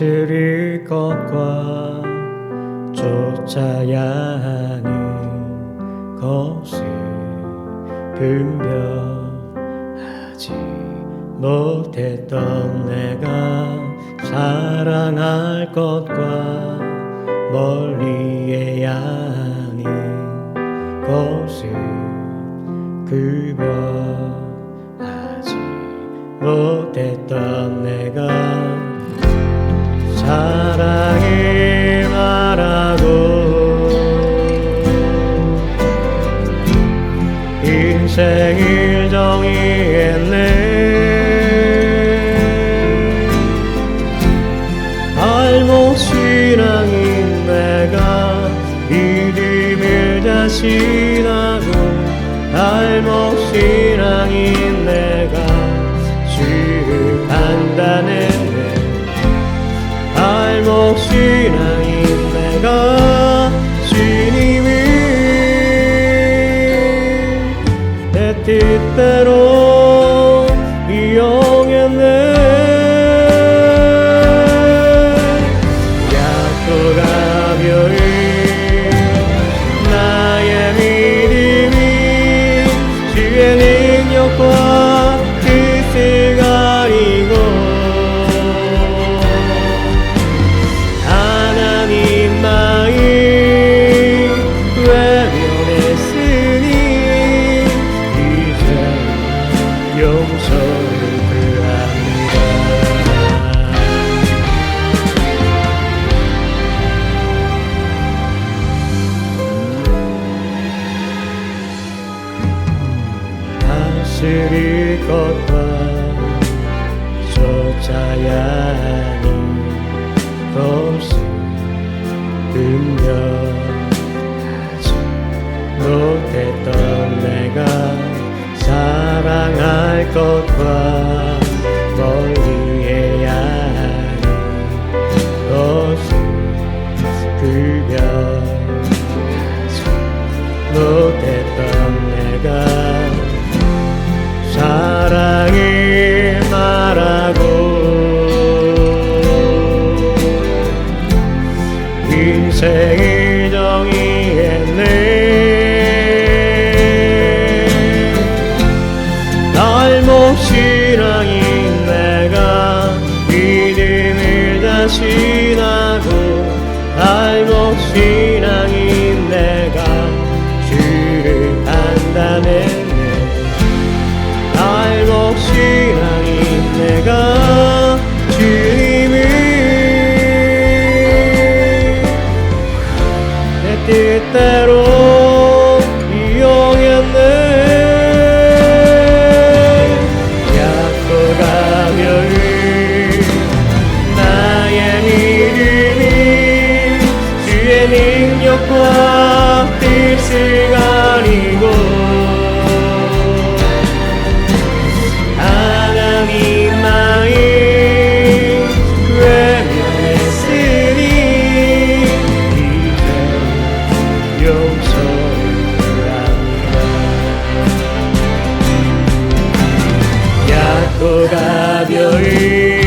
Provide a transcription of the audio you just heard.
다스릴 것과 쫓아야 하는 것을 분별하지 못했던 내가 사랑할 것과 멀리해야 하는 것을 구별하지 못했던 내가 사랑을 말하고 인생을 정의했네. 알못 신앙인 내가 믿음을 자신하고 알못 신앙인 내가 주를 판단 pero 다스릴 것과 쫓아야 하는 것을 분별하지 못했던 내가 사랑할 것과 멀리해야 하는 것을 구별 생을 정의했네. 알못신앙인 내가 믿음을 자신하고 알못신앙인 내가 주를 판단했 내 뜻대로 이용했네. 가벼이 나의 믿음이 주의 능력과 뜻을 가리고 약도 가벼이